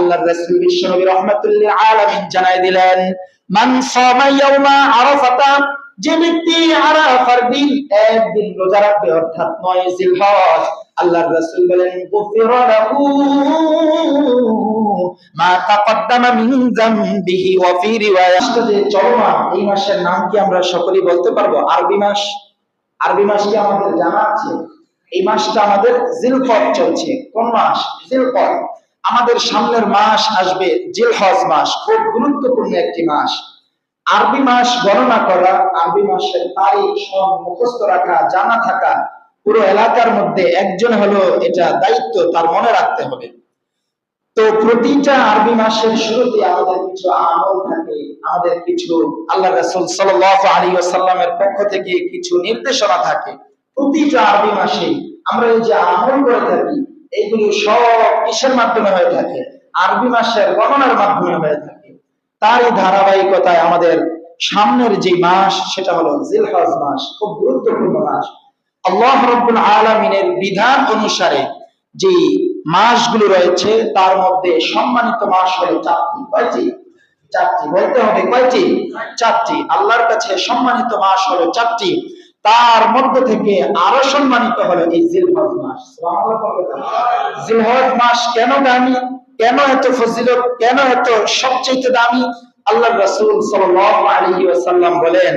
আল্লাহর রাসূল বিশ্বনবী রাহমাতুল্লিল আলামিন জানাই দিলেন, মান সামা ইয়াউমা আরাফাতা যে ব্যক্তি আরাফার দিন একদিন রোজা রাখবে, অর্থাৎ নয় জিলহজ। আল্লাহর রাসূল বলেন, গুফিরা লাহু মা তাকদ্দামা মিন যামবিহি ওয়া ফি রিওয়ায়া যে চলমান, এই মাসের নাম কি আমরা সকলেই বলতে পারব? আরবি মাস? আরবি মাস কি আমাদের জানা আছে? এই মাসটা আমাদের জিলকদ চলছে। কোন মাস? জিলকদ আমাদের সামনের মাস আসবে জিলহজ মাস, খুব গুরুত্বপূর্ণ একটি মাস। আরবি মাস গণনা করা, আরবি মাসের তারিখ সব মুখস্থ রাখা, জানা থাকা, পুরো এলাকার মধ্যে একজন হলো এটা দায়িত্ব তার মনে রাখতে হবে। তো প্রতিটা আরবি মাসের শুরুতে আমাদের কিছু আমল থাকে, আমাদের কিছু আল্লাহ রাসূল সাল্লাল্লাহু আলাইহি ওয়াসাল্লামের পক্ষ থেকে কিছু নির্দেশনা থাকে। প্রতিটা আরবি মাসে আমরা এই যে আমল করে থাকি এইগুলো সব কিসের মাধ্যমে হয়ে থাকে? আরবি মাসের গণনার মাধ্যমে হয়ে থাকে। তারই ধারাবাহিকতায় আমাদের সামনের যে মাস, সেটা হলো জিলহজ মাস, খুব গুরুত্বপূর্ণ মাস। আল্লাহ রব্বুল আলমিনের বিধান অনুসারে যে মাসগুলো রয়েছে, তার মধ্যে সম্মানিত মাস হলো চারটি। কয়টি? চারটি। বলতে হবে কয়টি? চারটি। আল্লাহর কাছে সম্মানিত মাস হলো চারটি। তার মধ্য থেকে আরও সম্মানিত হলো এই জিলহজ মাস। জিলহজ মাস কেন দামি? কেন এত ফজিলত? কেন এত সবচেয়ে দামি? আল্লাহ রাসূল ওয়াসাল্লাম বলেন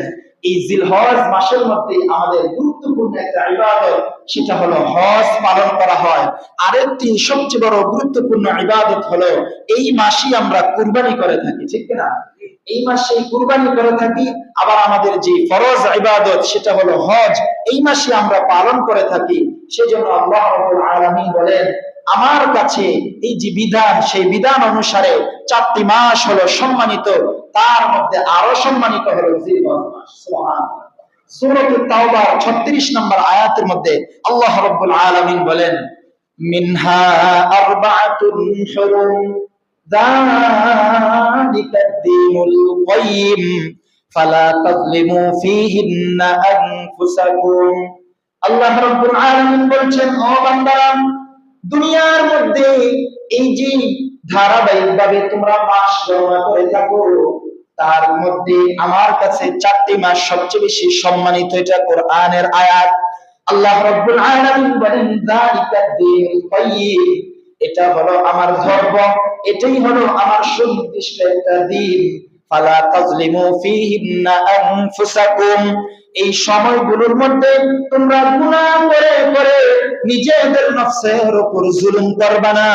এই জিলহজ মাসের মধ্যে আমাদের গুরুত্বপূর্ণ একটা ইবাদত, সেটা হলো হজ পালন করা হয়। আরেকটি সবচেয়ে বড় গুরুত্বপূর্ণ ইবাদত হলো এই মাসেই আমরা কুরবানি করে থাকি, ঠিক না এই মাসে কুরবানি করে থাকি, আবার আমাদের যে ফরজ ইবাদত, সেটা হলো হজ, এই মাসে আমরা পালন করে থাকি। সেজন্য আল্লাহ রাব্বুল আলামিন বলেন, আমার কাছে এই যে বিধান, সেই বিধান অনুসারে চারটি মাস হলো সম্মানিত তার মধ্যে আরো সম্মানিত হলো জিলহজ মাস সুবহানাল্লাহ সূরাতুত তাওবা 36 নম্বর আয়াতের মধ্যে আল্লাহ রাব্বুল আলামিন বলেন মিনহা আরবাআতুন হুরুম ذلك الدين القيم فلا تظلموا فيهن أنفسكم আল্লাহ রাব্বুল আলামিন বলছেন ও বান্দারা দুনিয়ার মধ্যে এই যে ধারাবাহিকভাবে তোমরা মাস গণনা করে থাকো তার মধ্যে আমার কাছে চারটি মাস সবচেয়ে বেশি সম্মানিত এটা কোরআনের আয়াত। আল্লাহ রাব্বুল আলামিন বলেন যালিকাদ দীনুল কাইয়্যিম এটা হলো আমার ধর্ম, এটাই হলো আমার সুনির্দিষ্ট একটা দিন। ফালা তাজলিমু ফীহিন্না আনফুসাকুম। এই সময়গুলোর মধ্যে তোমরা গুনাহ করে করে নিজেদের নফসের উপর জুলুম করবা না।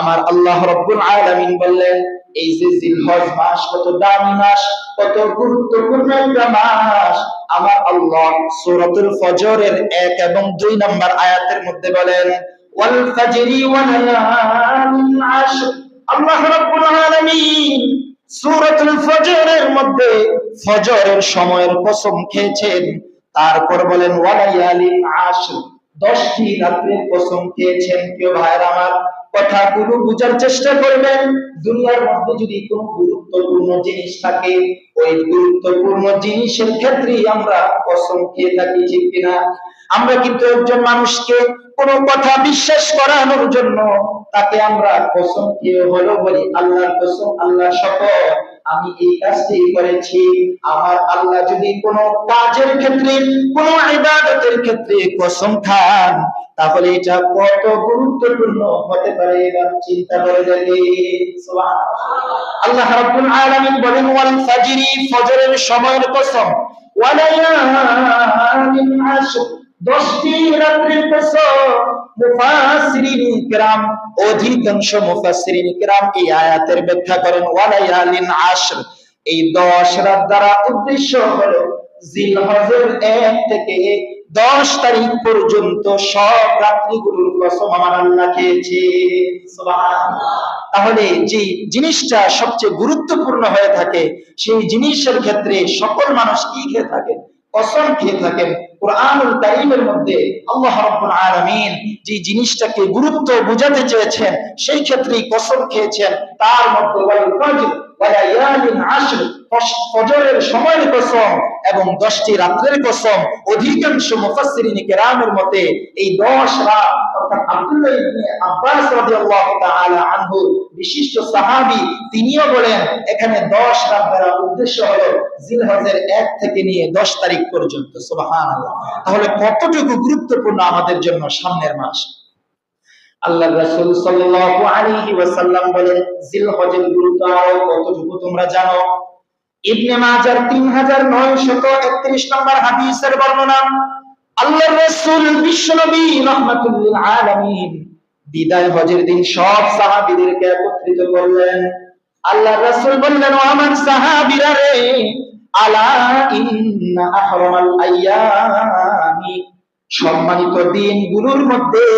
আমার আল্লাহ রব্বুল আলামিন বললেন এই যে জিলহজ মাস, কত দামি মাস, কত গুরুত্বপূর্ণ একটা মাস। আমার আল্লাহ সূরাতুল ফজরের 1 এবং 2 নম্বর আয়াতের মধ্যে বলেন, ওয়াল ফাজরি ওয়া আশর। আল্লাহ রাব্বুল আলামিন ফজরের মধ্যে ফজরের সময়ের কসম খেয়েছেন। তারপর বলেন ওয়ালায়ালিন আশর। দশটি রাত্রের কসম খেয়েছেন কেউ ভাইয়ের আমার। কথাগুলো বুঝার চেষ্টা করবেন। দুনিয়ার মধ্যে যদি কোনো গুরুত্বপূর্ণ জিনিস থাকে, ওই গুরুত্বপূর্ণ জিনিসের ক্ষেত্রেই আমরা কসম খেয়ে থাকি, ঠিক কিনা? আমরা কিন্তু একজন মানুষকে কোনো কথা বিশ্বাস করানোর জন্য তাকে আমরা কসম খেয়ে হলো বলি, আল্লাহর কসম আল্লাহ শপথ, আমি এই কাজটি করেছি। আমার আল্লাহ যদি কোনো কাজের ক্ষেত্রে, কোন ইবাদতের ক্ষেত্রে কসম খান তাহলে এটা কত গুরুত্বপূর্ণ হতে পারে এবার চিন্তা করে দেখে। আল্লাহ রাব্বুল আলামিন বলেন, ওয়াল ফাজরি ফজরের সময়ের কসম ওয়ালায়ালিন আশর। দশটি রাত্রির কসম, মুফাসসিরিন অধিকাংশ মুফাসসিরিন এই আয়াতের ব্যাখ্যা করেন ওয়ালায়ালিন আশর। এই 10 রাত দ্বারা উদ্দেশ্য হলো জিলহজের 1 থেকে 10 তারিখ পর্যন্ত সব রাত্রিগুলোর কসম আমার আল্লাহ খেয়েছে। তাহলে যে জিনিসটা সবচেয়ে গুরুত্বপূর্ণ হয়ে থাকে সেই জিনিসের ক্ষেত্রে সকল মানুষ কি খেয়ে থাকেন? কসম খেয়ে থাকেন। কোরআনুল কারীমের মধ্যে আল্লাহ রাব্বুল আলামিন যে জিনিসটাকে গুরুত্ব বোঝাতে চেয়েছেন সেই ক্ষেত্রেই কসম খেয়েছেন। তার মধ্যে ফজরের সময়ের কসম এবং দশটি রাত্রের কসম। অধিকাংশ মুফাসসিরিন কেরামের মতে এই 10 রাত, অর্থাৎ আব্দুল্লাহ ইবনে আব্বাস রাদিয়াল্লাহু তাআলা আনহু, বিশিষ্ট সাহাবী, তিনিও বলেন, এখানে 10 রাত দ্বারা উদ্দেশ্য হলো জিলহজের 1 থেকে নিয়ে 10 তারিখ পর্যন্ত, সুবহানাল্লাহ। তাহলে কতটুকু গুরুত্বপূর্ণ আমাদের জন্য সামনের মাস? আল্লাহ রাসূল সাল্লাল্লাহু আলাইহি ওয়াসাল্লাম বলেন, জিলহজের গুরুত্ব আরও কতটুকু তোমরা জানো? ইবনে মাজার 3931 নম্বর হাদিসের বর্ণনা, আল্লাহ রাসূল বিশ্বনবী রাহমাতুল্লিল আলামিন বিদায় হজের দিন সব সাহাবীদেরকে একত্রিত করলেন। আল্লাহ রাসূল বললেন, ও আমার সাহাবীরা রে, আলা ইন্না আহরামাল আইয়ামি সম্মানিত দিনগুলোর মধ্যে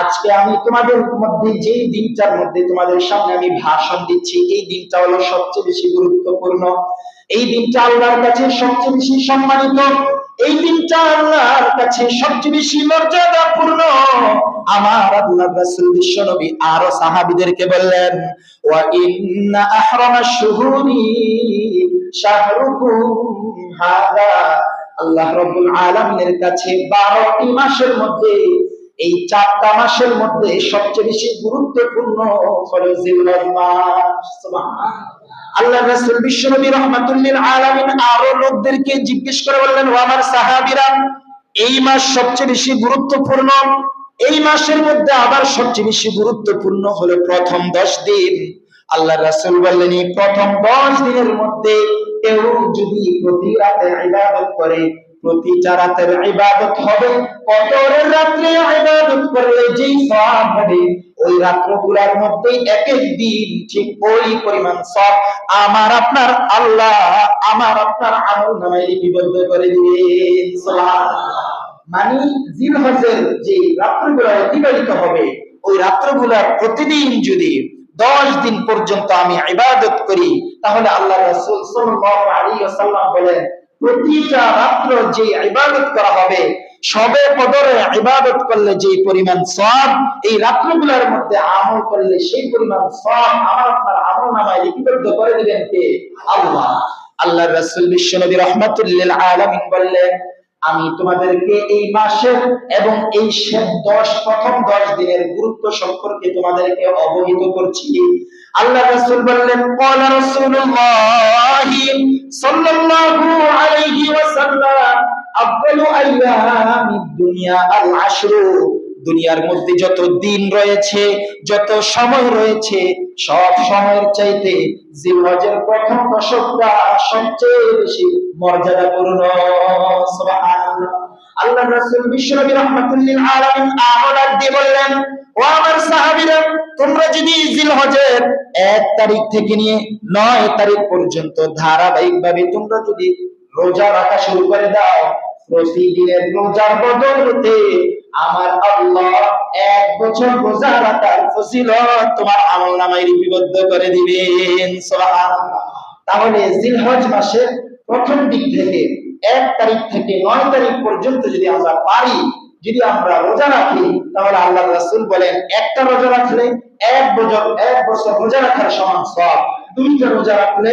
আজকে আমি তোমাদের মধ্যে যে দিনটার মধ্যে তোমাদের সামনে আমি ভাষণ দিচ্ছি, এই দিনটা হলো সবচেয়ে বেশি গুরুত্বপূর্ণ। এই দিনটা আল্লাহর কাছে সবচেয়ে বেশি সম্মানিত। এই দিনটা আল্লাহর কাছে সবচেয়ে বেশি মর্যাদাপূর্ণ। আমার আল্লাহ রাসূল বিশ্বনবী আরও সাহাবীদেরকে বললেন, ওয়া ইন্না আহরামাশ শুহুরি শাহরুকুম হাদা। আল্লাহ রাব্বুল আলামিনের কাছে 12টি মাসের মধ্যে এই চারটা মাসের মধ্যে সবচেয়ে বেশি গুরুত্বপূর্ণ আল্লাহ রাসূল বিশ্বনবী রাহমাতুল্লিল আলামিন আরও লোকদেরকে জিজ্ঞেস করে বললেন, ও আমার সাহাবীরা, এই মাস সবচেয়ে বেশি গুরুত্বপূর্ণ? এই মাসের মধ্যে আবার সবচেয়ে বেশি গুরুত্বপূর্ণ হলো প্রথম দশ দিন। আল্লাহ রাসূল বললেন, এই প্রথম দশ দিনের মধ্যে কেউ যদি প্রতি রাতে ইবাদত করে ইবাদত হবে। কদরের রাত্রে ইবাদত করলে সওয়াব হবে, ওই রাত্রগুলোর মধ্যে এক এক দিন ঠিক ওই পরিমাণ সব আমার আপনার আল্লাহ, আমার আপনার আমল নামায় লিপিবদ্ধ করে দিবেন। মানে জিলহজের যে রাত্রগুলো অতিবাহিত হবে, ওই রাত্রগুলোর প্রতিদিন যদি দশ দিন পর্যন্ত আমি ইবাদত করি, তাহলে আল্লাহ রাসূল সাল্লাল্লাহু আলাইহি ওয়াসাল্লাম বলেন প্রতিটা রাত্র যে ইবাদত করা হবে, সবে কদরে ইবাদত করলে যে পরিমাণ সব এই রাত্রগুলোর মধ্যে আমল করলে সেই পরিমাণ সব আমার আপনার আমল নামায় লিপিবদ্ধ করে দিবেন কে? আল্লাহ। আল্লাহ রাসুল বিশ্ব নবী রহমতুল্লিল আলামিন বললেন আমি তোমাদেরকে এই মাসের এবং এই দশ, প্রথম দশ দিনের গুরুত্ব সম্পর্কে তোমাদেরকে অবহিত করছি। আল্লাহ রাসূল বললেন, ক্বালা রাসূলুল্লাহ সাল্লাল্লাহু আলাইহি দুনিয়া আল আশরু দুনিয়ার মধ্যে যত দিন রয়েছে, যত সময় রয়েছে, সব সময়ের চাইতে জিলহজের প্রথম দশকটা সবচেয়ে বেশি মর্যাদাপূর্ণ। আল্লাহ রাসূল বিশ্বনবী রাহমাতুল্লিল আলামিন আমলাত দিয়ে বললেন, ও আমার সাহাবীরা, তোমরা যদি জিলহজের এক তারিখ থেকে নিয়ে নয় তারিখ পর্যন্ত ধারাবাহিকভাবে তোমরা যদি রোজা রাখা শুরু করে দাও প্রতিদিনের রোজার বদলতে আমার আল্লাহ এক বছর রোজা রাখার তোমার আমল নামায় লিপিবদ্ধ করে দিবেন। তাহলে জিলহজ মাসের প্রথম দিক থেকে এক তারিখ থেকে নয় তারিখ পর্যন্ত যদি আমরা পারি, যদি আমরা রোজা রাখি, তাহলে আল্লাহ রাসূল বলেন, একটা রোজা রাখলে এক বছর এক বছর রোজা রাখার সমান সব দুইটা রোজা রাখলে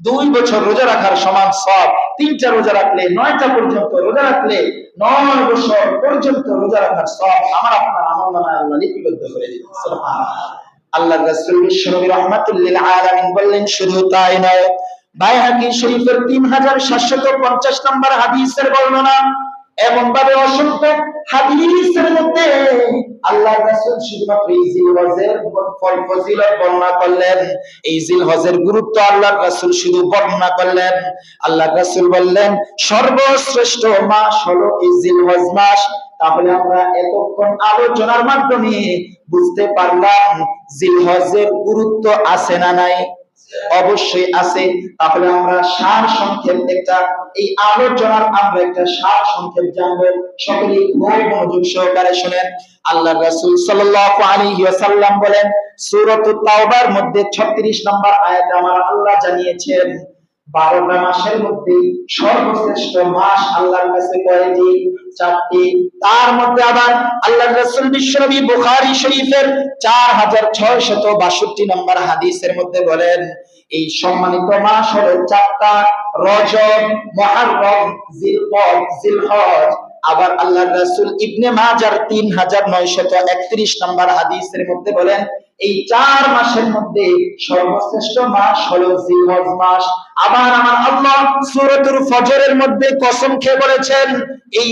দুই বছর রোজা রাখার সমান সব। তিনটা রোজা রাখলে নয়টা পর্যন্ত রোজা রাখলে নয় বছর পর্যন্ত রোজা রাখার সব আমার আপনার আমল নামায় আল্লাহ লিপিবদ্ধ করে আল্লাহ রাসূল বিশ্বনবী রাহমাতুল্লিল আলামিন বললেন, শুধু তাই নয় বাইহাকি শরীফের 3750 নম্বর হাদিসের বর্ণনা এমন ভাবে অসংখ্য হাদিসের মধ্যে আল্লাহ রাসূল শুধুমাত্র এই জিলহজের ফজিলত বর্ণনা করলেন। এই জিলহজের গুরুত্ব আল্লাহ রাসূল শুধু বর্ণনা করলেন। আল্লাহ রাসূল বললেন, সর্বশ্রেষ্ঠ মাস হলো এই জিলহজ মাস। তাহলে আমরা এতক্ষণ আলোচনার মাধ্যমে বুঝতে পারলাম জিলহজের গুরুত্ব আছে না নাই। অবশ্যই আছে। তাহলে আমরা সার সংক্ষেপ একটা, এই আলোচনার আমরা একটা সার সংক্ষেপ জানব। সকলেই খুব মনোযোগ সহকারে শোনেন। আল্লাহ রাসূল সাল্লাল্লাহু আলাইহি ওয়াসাল্লাম বলেন, সূরাতুত তাওবার মধ্যে 36 নম্বর আয়াত আমার আল্লাহ জানিয়েছেন বারোটা মাসের মধ্যে সর্বশ্রেষ্ঠ মাস আল্লাহর কাছে কয়টি? চারটি। তার মধ্যে আবার আল্লাহ রসুল বিশ্বনবী বুখারী শরীফের চার হাজার ছয় শত বাষট্টি নম্বর হাদিসের মধ্যে বলেন, এই সম্মানিত মাস হলো চারটা রজব, মহারম, জিলকদ, জিলহজ। আবার আল্লাহ রাসূল ইবনে মাজার তিন হাজার নয়শত একত্রিশ নম্বর হাদিসের মধ্যে বলেন এই চার মাসের মধ্যে সর্বশ্রেষ্ঠ মাস হলো জিলহজ মাস। আবার আমার আল্লাহ সুরতুল ফজরের মধ্যে কসম খেয়ে বলেছেন, এই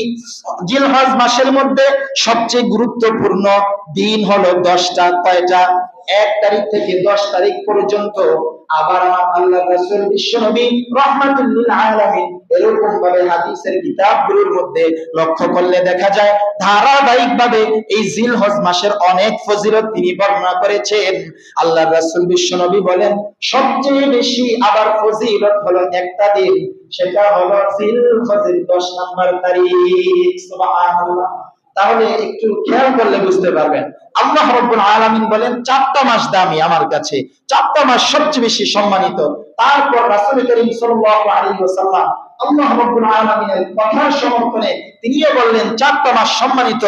জিলহজ মাসের মধ্যে সবচেয়ে গুরুত্বপূর্ণ দিন হলো দশটা, কয়টা? এক তারিখ থেকে দশ তারিখ পর্যন্ত আবার আমার আল্লাহ রাসূল বিশ্বনবী রহমাতুল্লিল আলামিন এরকম ভাবে হাদিসের কিতাবগুলোর মধ্যে লক্ষ্য করলে দেখা যায় ধারাবাহিক ভাবে এই জিলহজ মাসের অনেক ফজিলত তিনি বর্ণনা করেছেন। আল্লাহ রাসূল বিশ্বনবী বলেন, সবচেয়ে বেশি আবার ফজিলত হলো একটা দিন, সেটা হলো জিলহজের 10 নম্বর তারিখ। সুবহানাল্লাহ। তাহলে একটু খেয়াল করলে বুঝতে পারবেন। আল্লাহ রব্বুল আলামিন বলেন, চারটা মাস দামি আমার কাছে। চারটা মাস সবচেয়ে বেশি সম্মানিত। তারপর রাসূল করিম সাল্লাল্লাহু আলাইহি ওয়াসাল্লাম আল্লাহ রব্বুল আলামিনের কথার সমর্থনে তিনিও বললেন, চারটা মাস সম্মানিত।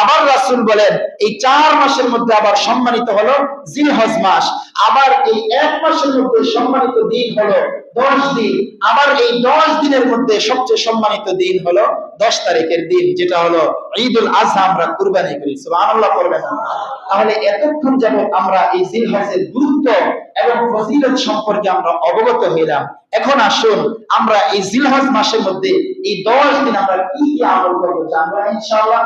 আবার রাসূল বলেন, এই চার মাসের মধ্যে আবার সম্মানিত হলো জিলহজ মাস। আবার এই এক মাসের মধ্যে সম্মানিত দিন হলো দশ দিন। আবার এই দশ দিনের মধ্যে সবচেয়ে সম্মানিত দিন হলো দশ তারিখের দিন, যেটা হলো ঈদুল আজহা আমরা কুরবানি করি। সুবহানাল্লাহ করবেন তাহলে এতক্ষণ যাবত আমরা এই জিলহজের গুরুত্ব এবং ফজিলত সম্পর্কে আমরা অবগত হইলাম। এখন আসুন আমরা এই জিলহজ মাসের মধ্যে এই দশ দিন আমরা কি কি আমল করব জানব ইনশাআল্লাহ।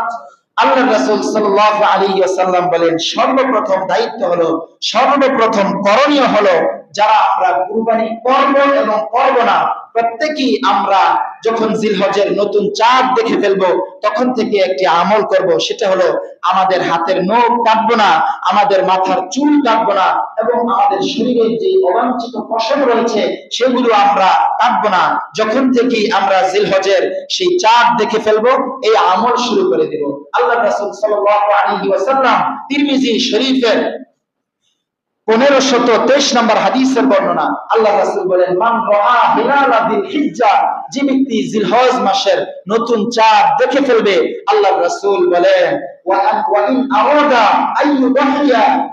আল্লাহ রাসূল সাল্লাল্লাহু আলাইহি ওয়াসাল্লাম বলেন, সর্বপ্রথম দায়িত্ব হলো, সর্বপ্রথম করণীয় হলো যারা আমরা কুরবানি করব এবং করব না, প্রত্যেকেই আমরা যখন জিলহজের নতুন চাঁদ দেখে ফেলব, তখন থেকে একটি আমল করব। সেটা হলো, আমাদের হাতের নখ কাটবো না, আমাদের মাথার চুল কাটবো না এবং আমাদের শরীরের যে অবাঞ্ছিত পশম রয়েছে, সেগুলো আমরা কাটবো না। যখন থেকে আমরা জিলহজের সেই চাঁদ দেখে ফেলব, এই আমল শুরু করে দেব। আল্লাহ রাসূল সাল্লাল্লাহু আলাইহি ওয়াসাল্লাম তিরমিজি শরীফের তেইশ নম্বর হাদিসের বর্ণনা। আল্লাহ রাসুল বলেন যে ব্যক্তি জিলহজ মাসের নতুন চাঁদ দেখে ফেলবে আল্লাহ রাসূল বলেন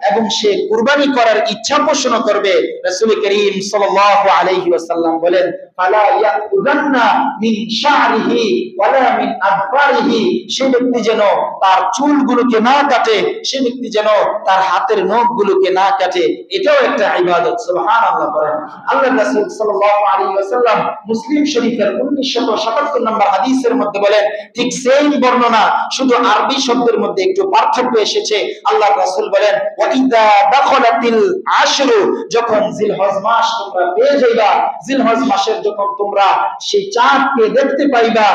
এবং সে কুরবানি করার ইচ্ছা পোষণ করবে। রাসূল করিম ওয়াসাল্লাম বলেন সে ব্যক্তি যেন তার চুলগুলোকে না কাটে, সে ব্যক্তি যেন তার হাতের না কাটে, এটাও একটা ইবাদত। সুবহানাল্লাহ বলেন আল্লাহ রাসূল সাল্লাল্লাহু মুসলিম শরীফের 1977 নম্বর হাদিসের মধ্যে বলেন, ঠিক সেম বর্ণনা, শুধু আরবি শব্দের মধ্যে একটু পার্থক্য এসেছে। আল্লাহ রাসূল বলেন আশরু যখন জিলহজ মাস তোমরা পেয়ে যাইবা, জিলহজ মাসের যখন তোমরা সেই চাঁদকে দেখতে পাইবা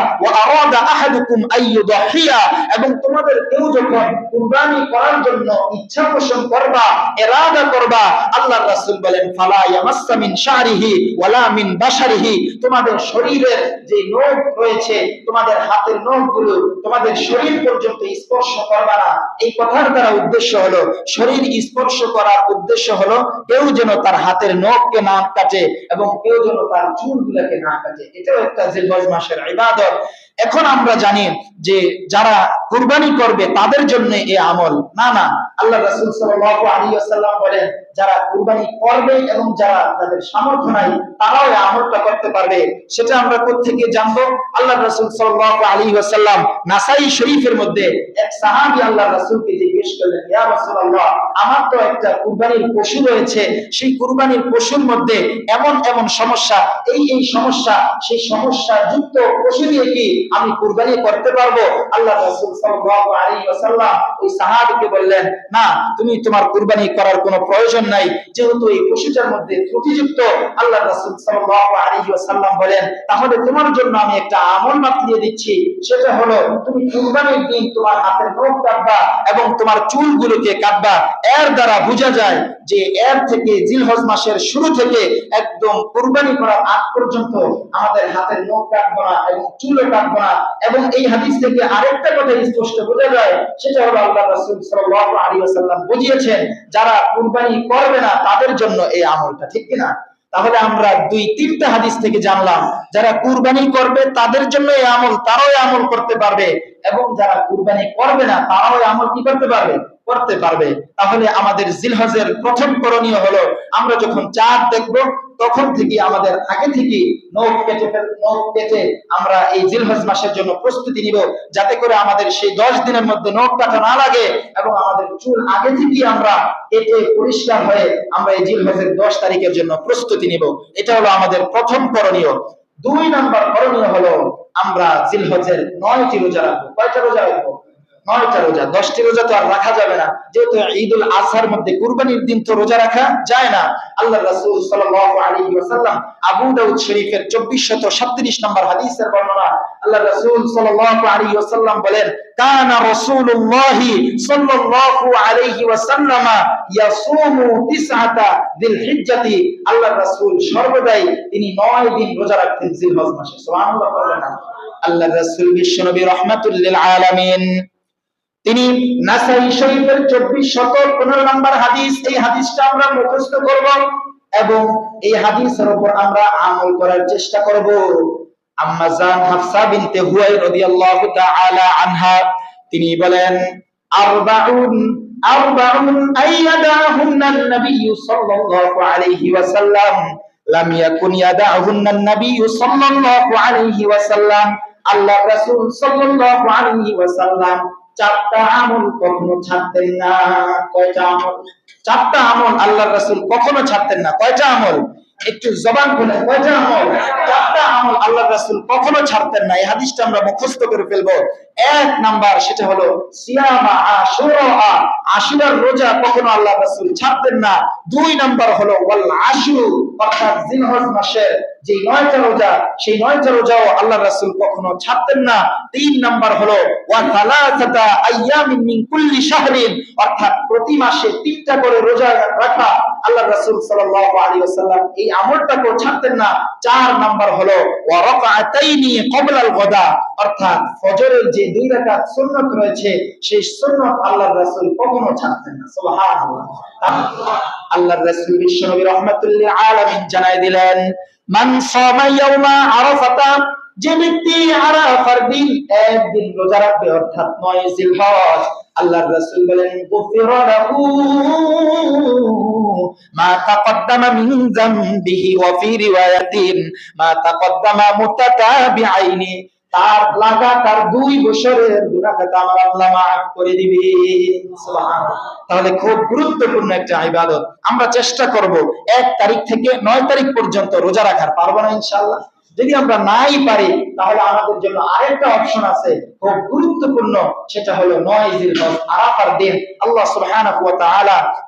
আহাদুকুম আইয়ুদহিয়া এবং তোমাদের কেউ যখন কুরবানি করার জন্য ইচ্ছা পোষণ করবা ইরাদা করবা, আল্লাহর রাসূল বলেন, ফালা ইয়ামাসসা মিন শারিহি ওয়ালা মিন বাশারিহি তোমাদের শরীরের যে নখ রয়েছে, তোমাদের হাতের নখগুলো তোমাদের শরীর পর্যন্ত স্পর্শ করবা না। এই কথার দ্বারা উদ্দেশ্য হলো শরীর স্পর্শ করার উদ্দেশ্য হলো, কেউ যেন তার হাতের নখকে না কাটে এবং কেউ যেন তার চুলগুলোকে না কাটে। এটাও একটা জিলহজ মাসের ইবাদত। এখন আমরা জানি যে যারা কুরবানি করবে তাদের জন্য এ আমল। না না। আল্লাহ রাসূল সাল্লাল্লাহু আলাইহি ওয়াসাল্লাম বলেন যারা কুরবানি করবে এবং যারা যাদের সামর্থ্য নাই, তারাও আমলটা করতে পারবে। সেটা আমরা কোত্থেকে জানব? আল্লাহ রাসূল সাল্লাল্লাহু আলাইহি ওয়াসাল্লাম নাসাই শরীফের মধ্যে এক সাহাবী আল্লাহ রাসূলকে জিজ্ঞেস করলেন, ইয়া রাসূলুল্লাহ, আমার তো একটা কুরবানির পশু রয়েছে। সেই কুরবানির পশুর মধ্যে এমন এমন সমস্যা, এই এই সমস্যা, সেই সমস্যা যুক্ত পশু দিয়ে কি আমি কুরবানি করতে পারব? আল্লাহ রাসূল সাল্লাল্লাহু আলাইহি ওয়াসাল্লাম ওই সাহাবীকে বললেন, না, তুমি তোমার কুরবানি করার কোনো প্রয়োজন নাই। যেহেতু এই পশুটার মধ্যে ত্রুটিযুক্ত আল্লাহ রাসুল সাল্লাম বলেন, তাহলে তোমার জন্য আমি একটা আমল মাতিয়ে দিচ্ছি। সেটা হলো, তুমি কুরবানির দিন তোমার হাতের নখ কাটবা এবং তোমার চুলগুলোকে কাটবা। এর দ্বারা বোঝা যায় যে এর থেকে জিলহজ মাসের শুরু থেকে একদম কুরবানি করার আগ পর্যন্ত আমাদের হাতের নখ কাটবো না এবং চুলও কাটবো না। এবং এই হাদিস থেকে আরেকটা কথা স্পষ্ট বোঝা যায়, সেটা হলো আল্লাহ রাসূল সাল্লাল্লাহু আলাইহি ওয়াসাল্লাম বুঝিয়েছেন, যারা কুরবানি করবে না তাদের জন্য এই আমলটা, ঠিক কিনা? তাহলে আমরা দুই, তিনটা হাদিস থেকে জানলাম, যারা কুরবানি করবে তাদের জন্য এই আমল, তারাও আমল করতে পারবে। এবং যারা কুরবানি করবে না, তারাও আমল কি করতে পারবে? করতে পারবে। তাহলে আমাদের জিলহজের প্রথম করণীয় হলো, আমরা যখন চাঁদ দেখব তখন থেকে আমাদের আগে থেকে নখ কেটে নখ কেটে আমরা এই জিলহজ মাসের জন্য প্রস্তুতি নিব, যাতে করে আমাদের সেই দশ দিনের মধ্যে নখ কাটা না লাগে এবং আমাদের চুল আগে থেকেই আমরা কেটে পরিষ্কার হয়ে আমরা এই জিলহজের দশ তারিখের জন্য প্রস্তুতি নিব। এটা হলো আমাদের প্রথম করণীয়। দুই নাম্বার করণীয় হলো আমরা জিলহজের নয়টি রোজা রাখব। কয়টা রোজা রাখব? নয়টা রোজা, দশটি রোজা তো আর রাখা যাবে না। যেহেতু ঈদ উল আজহার মধ্যে কুরবানির দিন তো রোজা রাখা যায় না। আল্লাহ রাসূল ওয়াসাল্লাম আবু দাউদ শরীফের 2437 নম্বর হাদিসের বর্ণনা আল্লাহ রাসূল ওয়াসাল্লাম বলেন, কানা রাসূলুল্লাহ সাল্লাল্লাহু আলাইহি ওয়াসাল্লাম ইয়াসুমু তিসআতা যিল হিজ্জাতি আল্লাহ রাসূল সর্বদাই তিনি 9 দিন রোজা রাখতেন জিলহজ মাসে। সুবহানাল্লাহ বলেন আল্লাহ তিনি নাসাই শরীফের চব্বিশ শত পনেরো নম্বর হাদিস, এই হাদিসটা আমরা মুখস্থ করব এবং এই হাদিসের উপর আমরা আমল করার চেষ্টা করব। আম্মা জান হাফসা বিনতে হুয়াই রাদিয়াল্লাহু তাআলা আনহা, তিনি বলেন, আরবাউন আরবাউন আইয়াদাহুন্না নবী সাল্লাল্লাহু আলাইহি ওয়াসাল্লাম, লাম ইয়াকুন ইয়াদাহুন্না নবী সাল্লাল্লাহু আলাইহি ওয়াসাল্লাম আল্লাহ রাসূল সাল্লাল্লাহু আলাইহি ওয়াসাল্লাম চারটা আমল কখনো ছাড়তেন না। কয়টা আমল? চারটা আমল কখনো ছাড়তেন না। কয়টা আমল? একটু জবান খুলে কয়টা আমল? চারটা আমল কখনো ছাড়তেন না। এই হাদিসটা আমরা মুখস্থ করে ফেলব। এক নাম্বার সেটা হলো, সিয়ামা আশুরা। আশুরার রোজা কখনো আল্লাহ রাসূল ছাড়তেন না। দুই নাম্বার হলো, ওয়াল আশু অর্থাৎ মাসের যে নয়টা রোজা, সেই নয়টা রোজাও আল্লাহ রাসুল কখনো ছাড়তেন না। তিন নাম্বার হলো অর্থাৎ প্রতি মাসে তিনটা করে রোজা রাখা আল্লাহ রাসুল সাল্লাম এই আমলটাকেও ছাড়তেন না। চার নাম্বার হলো কবলাল গদা। অর্থাৎ ফজরের যে দুই রাকাত সুন্নাত রয়েছে, সেই সুন্নাত আল্লাহর রাসূল কখনো ছাড়তেন না। সুবহানাল্লাহ। আল্লাহর রাসূল বিশ্বনবী রাহমাতুল লিল আলামিন জানায় দিলেন, মান সামা ইয়াউমা আরাফাতা যে ব্যক্তি আরাফার দিন একদিন রোজা রাখবে, অর্থাৎ নয় জিলহজ। আল্লাহর রাসূল বলেন, গুফিরা লাহু মা তাকদ্দামা মিন যামবিহি ওয়া ফি রিওয়ায়াতিন। মা তাকদ্দামা মুতাতাবিআইনি। তার লাগাতার দুই বছরের খাতা আমার আল্লাহ মাফ করে দিবে। তাহলে খুব গুরুত্বপূর্ণ একটা ইবাদত। আমরা চেষ্টা করব এক তারিখ থেকে নয় তারিখ পর্যন্ত রোজা রাখার। পারব না ইনশাআল্লাহ? যদি আমরা নাই পারি, তাহলে আমাদের জন্য আরেকটা অপশন আছে। খুব গুরুত্বপূর্ণ, সেটা হলো নয় দিন। আল্লাহ সুবহানাহু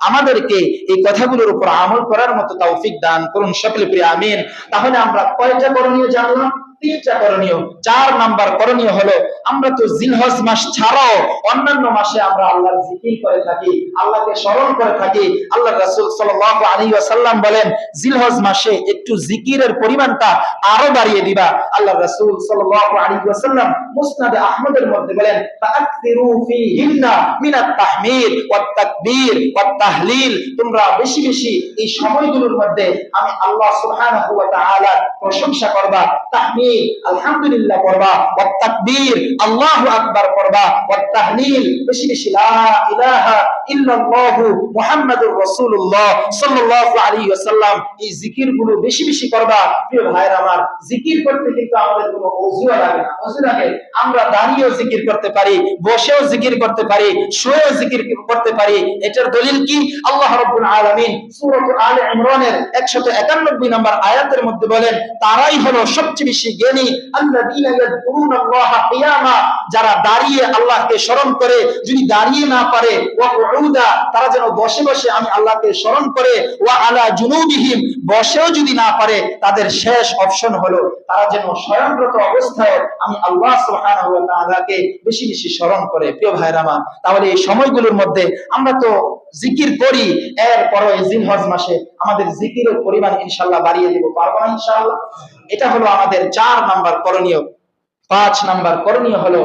আমাদেরকে এই কথাগুলোর উপর আমল করার মতো তৌফিক দান করুন। সকলে প্রিয় আমিন। তাহলে আমরা কয়টা করণীয় জানলাম? তিনটা করণীয়। চার নাম্বার করণীয় হলো, আমরা তো জিলহজ মাস ছাড়াও অন্যান্য মাসে আমরা আল্লাহর জিকির করে থাকি, আল্লাহকে স্মরণ করে থাকি। আল্লাহ রাসূল সাল্লাল্লাহু আলাইহি ওয়াসাল্লাম বলেন, জিলহজ মাসে একটু জিকিরের পরিমাণটা আরও বাড়িয়ে দিবা। আল্লাহ রাসূল সাল্লাল্লাহু আলাইহি ওয়াসাল্লাম মুসনাদ আহমদের মধ্যে বলেন, ফাআকসিরু ফীহিন্না মিনাত তাহমিদ ওয়াত তাকবীর ওয়াত তাহলিল। তোমরা বেশি বেশি এই সময়গুলোর মধ্যে আমি আল্লাহ সুবহানাহু ওয়া তাআলার প্রশংসা করবা। তাহমিদ, আলহামদুলিল্লাহ পড়বা, ওয়াত তাকবীর, আল্লাহু আকবার পড়বা, ওয়াত তাহলিল, বেশি বেশি লা ইলাহা ইল্লাল্লাহু মুহাম্মাদুর রাসূলুল্লাহ সাল্লাল্লাহু আলাইহি ওয়াসাল্লাম। এই জিকিরগুলো বেশি বেশি করবা প্রিয় ভাইরা আমার, জিকির করতে কিন্তু আমাদের কোনো ওযু লাগে না। ওযু লাগে, আমরা দাঁড়িয়েও জিকির করতে পারি, বসেও জিকির করতে পারি, শুয়েও জিকির করতে পারি। এটার দলিল কি? আল্লাহ রাব্বুল আলামিন সূরা আলে ইমরানের 191 নম্বর আয়াতের মধ্যে বলেন, তারাই হলো সবচেয়ে বেশি জ্ঞানী কিয়ামা যারা দাঁড়িয়ে আল্লাহকে স্মরণ করে, যদি দাঁড়িয়ে না পারে তারা যেন বসে বসে আমি আল্লাহকে স্মরণ করে, ওয়া আলা জুনুবিহিম, বসেও যদি না পারে, তাদের শেষ অপশন হলো, তারা যেন স্বয়ংরত অবস্থায় আমি আল্লাহ তাআলাকে বেশি বেশি স্মরণ করে। প্রিয় ভাইরা আমার, তাহলে এই সময়গুলোর মধ্যে আমরা তো জিকির করি, এরপরও এই জিলহজ মাসে আমাদের জিকিরের পরিমাণ ইনশাআল্লাহ বাড়িয়ে দেব। পারব না ইনশাআল্লাহ? এটা হলো আমাদের চার নাম্বার করণীয়। পাঁচ নাম্বার করণীয় হলো,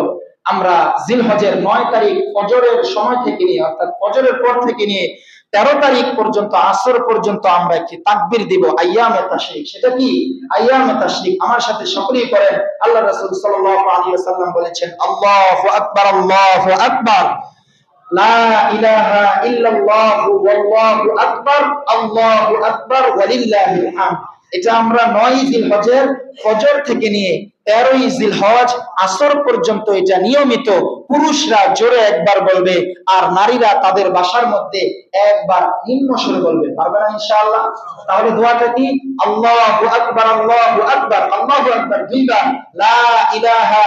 আমরা জিলহজের নয় তারিখ ফজরের সময় থেকে নিয়ে, অর্থাৎ ফজরের পর থেকে নিয়ে তেরো তারিখ পর্যন্ত, আসর পর্যন্ত আমরা একটি তাকবির দিব আইয়ামে তাশরিক। সেটা কি? আইয়ামে তাশরিক। আমার সাথে সকলেই করেন। আল্লাহ রাসূল সাল্লাল্লাহু আলাইহি ওয়াসাল্লাম বলেছেন, আল্লাহু আকবার আল্লাহু আকবার। এটা আমরা নয় জিলহজের ফজর থেকে নিয়ে তেরোই জিলহজ আসর পর্যন্ত এটা নিয়মিত। পুরুষরা জোরে একবার বলবে আর নারীরা তাদের বাসার মধ্যে একবার নিম্ন বলবে। পারবে না ইনশাআল্লাহ? তাহলে দোয়াটা কি? আল্লাহু আকবার আল্লাহু আকবার আল্লাহু আকবার দুইবার। লা ইলাহা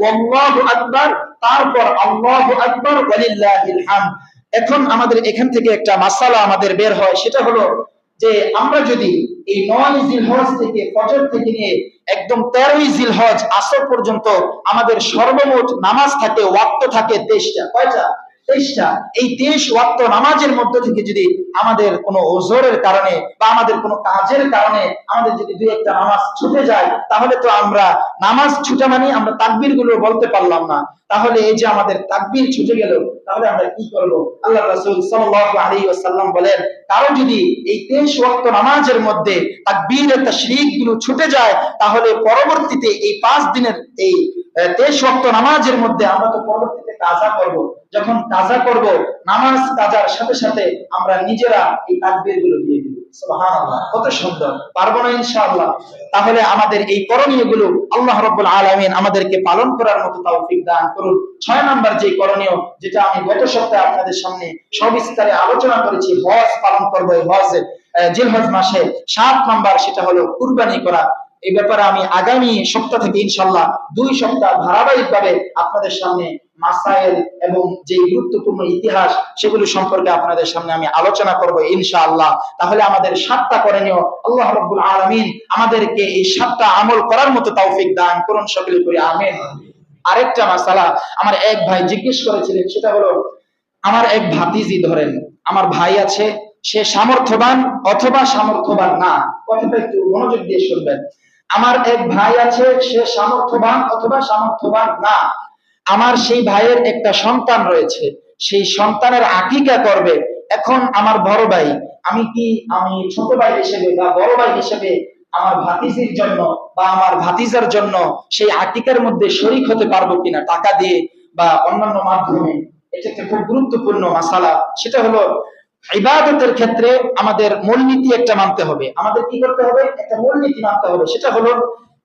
ওয়াল্লাহু আকবার। তারপর আল্লাহু আকবার, ওয়ালিল্লাহিল হামদ। এখন আমাদের এখান থেকে একটা মাসালা আমাদের বের হয়, সেটা হলো যে আমরা যদি এই নয় জিলহজ থেকে, ফজর থেকে নিয়ে একদম তেরোই জিলহজ আসর পর্যন্ত আমাদের সর্বমোট নামাজ থাকে, ওয়াক্ত থাকে তেইশটা কয়টা? তেইশটা এই তেইশ ওয়াক্ত নামাজের মধ্য থেকে যদি আমাদের কোনো ওজোরের কারণে বা আমাদের কোনো কাজের কারণে আমাদের যদি দুই একটা নামাজ ছুটে যায়, তাহলে তো আমরা নামাজ ছুটে মানে আমরা তাকবিরগুলো বলতে পারলাম না। তাহলে এই যে আমাদের তাকবির ছুটে গেল, তাহলে আমরা কি করব? আল্লাহ রাসূল ওয়াসাল্লাম বলেন, কারও যদি এই তেইশ ওয়াক্ত নামাজের মধ্যে তাকবীরের তাশরিকগুলো ছুটে যায়, তাহলে পরবর্তীতে এই পাঁচ দিনের এই তেইশ নামাজের মধ্যে আমরা তো পরবর্তীতে কাজা করব। যখন কাজা করব, নামাজ কাজার সাথে সাথে আমরা নিজেরা এই দিয়ে দিব। কত সুন্দর। পারব না ইনশাআল্লাহ। তাহলে আমাদের এই করণীয়গুলো আল্লাহ রাব্বুল আলামিন আমাদেরকে পালন করার মতো তৌফিক দান করুন। ছয় নাম্বার যে করণীয়, যেটা আমি গত সপ্তাহে আপনাদের সামনে সবিস্তারে আলোচনা করেছি, হজ পালন করব এই হজ। জিলহজ মাসে সাত নাম্বার, সেটা হলো কুরবানি করা। এই ব্যাপারে আমি আগামী সপ্তাহ থেকে ইনশাল্লাহ দুই সপ্তাহ ধারাবাহিকভাবে আপনাদের সামনে মাসাইল এবং যে গুরুত্বপূর্ণ ইতিহাস সেগুলো সম্পর্কে আপনাদের সামনে আমি আলোচনা করব ইনশাআল্লাহ। তাহলে আমাদের সাতটা করণীয় আল্লাহ রাব্বুল আলামিন আমাদেরকে এই সাতটা আমল করার মতো তৌফিক দান করুন সকলে করে, আমিন। আরেকটা মাসালা আমার এক ভাই জিজ্ঞেস করেছিলেন, সেটা হলো, আমার এক ভাতিজি ধরেন, আমার ভাই আছে, সে সামর্থ্যবান অথবা সামর্থ্যবান না? কথাটা একটু মনোযোগ দিয়ে শুনবেন। আমার এক ভাই আছে, সে সামর্থ্যবান অথবা সামর্থ্যবান না। আমার সেই ভাইয়ের একটা সন্তান রয়েছে। সেই সন্তানের আকিকা করবে। এখন আমার বড় ভাই, আমি কি আমি ছোট ভাই হিসেবে বা বড় ভাই হিসেবে আমার ভাতিজির জন্য বা আমার ভাতিজার জন্য সেই আকিকার মধ্যে শরিক হতে পারব কিনা টাকা দিয়ে বা অন্যান্য মাধ্যমে এটা একটা খুব গুরুত্বপূর্ণ মাসালা। সেটা হলো ইবাদতের ক্ষেত্রে আমাদের মূলনীতি একটা মানতে হবে। আমাদের কি করতে হবে? একটা মূলনীতি মানতে হবে। সেটা হলো,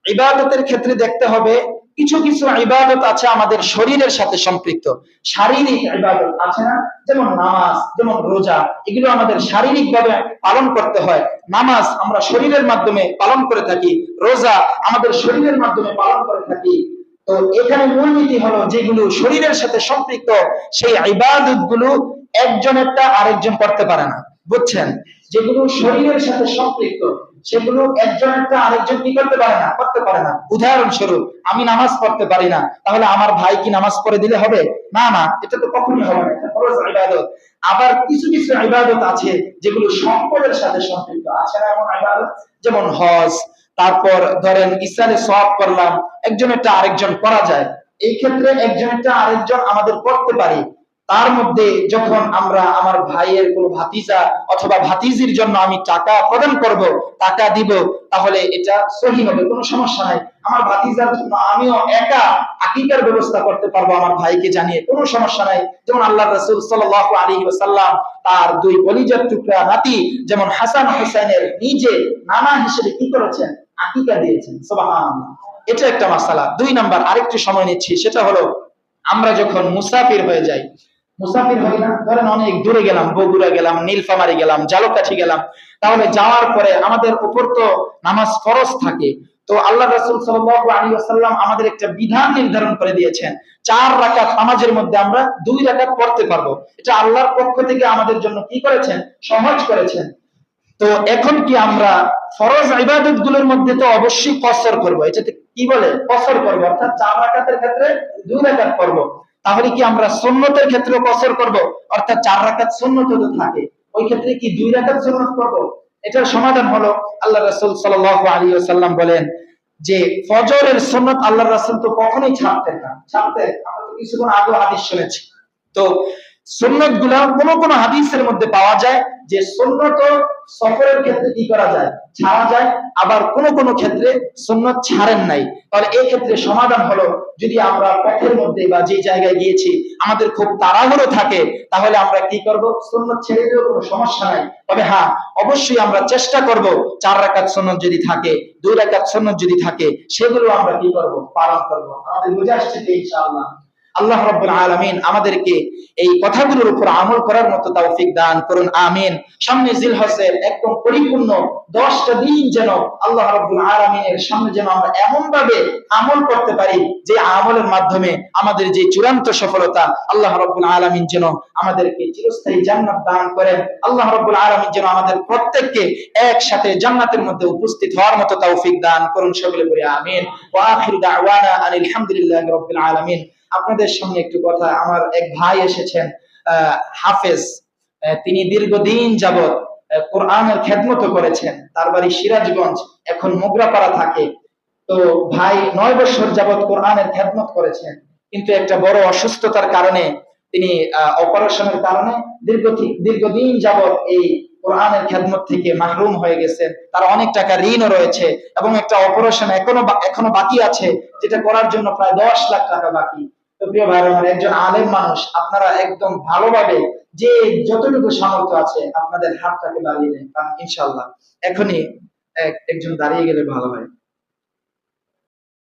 ইবাদতের ক্ষেত্রে দেখতে হবে, কিছু কিছু ইবাদত আছে আমাদের শরীরের সাথে সম্পৃক্ত। শারীরিক ইবাদত আছে না? যেমন নামাজ, যেমন রোজা, এগুলো আমাদের শারীরিক ভাবে পালন করতে হয়। নামাজ আমরা শরীরের মাধ্যমে পালন করে থাকি, রোজা আমাদের শরীরের মাধ্যমে পালন করে থাকি। তো এখানে মূলনীতি হলো যেগুলো শরীরের সাথে সম্পৃক্ত, সেই ইবাদতগুলো একজনেরটা আরেকজন করতে পারে না, বুঝছেন? যেগুলো শরীরের সাথে সম্পৃক্ত, সেগুলো একজনেরটা আরেকজন কি করতে পারে না? করতে পারে না। উদাহরণস্বরূপ, আমি নামাজ পড়তে পারি না, তাহলে আমার ভাই কি নামাজ পড়ে দিলে হবে? না না, এটা তো কখনোই হবে না ইবাদত। আবার কিছু কিছু ইবাদত আছে যেগুলো সম্পদের সাথে সম্পৃক্ত। আছে না এমন ইবাদত? যেমন হজ, তারপর ধরেন ইসলামে সব করলাম একজনেরটা আরেকজন করা যায়। এই ক্ষেত্রে একজনেরটা আরেকজন আমাদের করতে পারি। তার মধ্যে যখন আমরা আমার ভাইয়ের কোনো ভাতিজা অথবা ভাতিজির জন্য আমি টাকা প্রদান করব, টাকা দিব, তাহলে এটা সহি হবে, কোনো সমস্যা নাই। আমার ভাতিজার জন্য আমিও একা আকিকার ব্যবস্থা করতে পারব আমার ভাইকে জানিয়ে, কোনো সমস্যা নাই। যেমন আল্লাহ রসুল সাল্লাহ আলী ওসাল্লাম তার দুই কলিজার টুকরা নাতি, যেমন হাসান হোসেনের নিজে নানা হিসেবে কি করেছেন? আকিকা দিয়েছেন, সুবহানাল্লাহ। এটা একটা মাসালা। দুই নাম্বার, আরেকটু সময় নিচ্ছি, সেটা হলো আমরা যখন মুসাফির হয়ে যাই মুসাফির হই না। ধরেন অনেক দূরে গেলাম, বগুড়া গেলাম, নীলফামারি গেলাম জালকাঠি গেলাম। তাহলে যাওয়ার পরে আমাদের উপর তো নামাজ ফরজ থাকে। তো আল্লাহ রাসূল ওয়াসাল্লাম আমাদের একটা বিধান নির্ধারণ করে দিয়েছেন। চার রাকাত নামাজের মধ্যে আমরা দুই রাকাত পড়তে পারব। এটা আল্লাহর পক্ষ থেকে আমাদের জন্য কি করেছেন? সহজ করেছেন। তো এখন কি আমরা ফরজ ইবাদতগুলোর মধ্যে তো অবশ্যই কসর করব। এটাতে কি বলে? কসর করব। অর্থাৎ চার রাকাতের ক্ষেত্রে দুই রাকাত করব তাহলে কি আমরা সুন্নতের ক্ষেত্রে কসর করব? অর্থাৎ চার রাকাত সুন্নত যদি থাকে, ওই ক্ষেত্রে কি দুই রাকাত সুন্নত করব? এটার সমাধান হলো আল্লাহ রাসূল সাল্লাল্লাহু আলাইহি ওয়াসাল্লাম বলেন যে, ফজরের সুন্নত আল্লাহ রাসূল তো কখনোই ছাড়তেন না। ছাড়তেন আমরা তো কিছুক্ষণ আগে হাদিস শুনেছি। তো সুন্নতগুলা কোনো কোনো হাদিসের মধ্যে পাওয়া যায়। যে সুন্নত সফরের ক্ষেত্রে কি করা যায়? ছাড়া যায়। আবার কোন কোন ক্ষেত্রে সুন্নত ছাড়েন নাই। তাহলে এই ক্ষেত্রে সমাধান হলো, যদি আমরা পথের মধ্যে বা যে জায়গায় গিয়েছি, আমাদের খুব তাড়াহুড়ো থাকে, তাহলে আমরা কি করব? সুন্নত ছেড়ে দিলেও কোনো সমস্যা নাই। তবে হ্যাঁ অবশ্যই আমরা চেষ্টা করব, চার রাকাত সুন্নত যদি থাকে, দুই রাকাত সুন্নত যদি থাকে, সেগুলো আমরা কি করব? পালন করব। আমাদের বুঝে আসছে ইনশাআল্লাহ আল্লাহ রাব্বুল আলামিন আমাদেরকে এই কথাগুলোর উপর আমল করার মতো তৌফিক দান করুন, আমিন। সামনে জিলহজের একদম পরিপূর্ণ 10টা দিন যেন আল্লাহ রাব্বুল আলামিনের সামনে যেন আমরা এমন ভাবে আমল করতে পারি, যে আমলের মাধ্যমে আমাদের যে চূড়ান্ত সফলতা আল্লাহ রাব্বুল আলামিন যেন আমাদেরকে চিরস্থায়ী জান্নাত দান করেন। আল্লাহ রাব্বুল আলামিন যেন আমাদের প্রত্যেককে একসাথে জান্নাতের মধ্যে উপস্থিত হওয়ার মতো তৌফিক দান করুন সকলে বলি আমিন। ওয়া আখিরু দাওয়ানা আনিল হামদুলিল্লাহি রাব্বিল আলামিন। আপনাদের সামনে একটু কথা, আমার এক ভাই এসেছেন হাফেজ তিনি দীর্ঘদিন যাবৎ কোরআনের খেদমত করেছেন। তার বাড়ি সিরাজগঞ্জ, এখন মোগরাপাড়া থাকে। তো ভাই নয় বছর যাবৎ কোরআনের খেদমত করেছেন, কিন্তু একটা বড় অসুস্থতার কারণে তিনি অপারেশনের কারণে দীর্ঘ দীর্ঘদিন যাবৎ এই কোরআনের খেদমত থেকে মাহরুম হয়ে গেছেন। তার অনেক টাকা ঋণও রয়েছে এবং একটা অপারেশন এখনও এখনও বাকি আছে, যেটা করার জন্য প্রায় দশ লাখ টাকা বাকি। প্রিয় ভাই আমার একজন আলেম মানুষ, আপনারা একদম ভালোভাবে যে যতটুকু সামর্থ্য আছে আপনাদের হাতটাকে বাড়িয়ে কারণ ইনশাল্লাহ এখনই এক- একজন দাঁড়িয়ে গেলে ভালো হয়।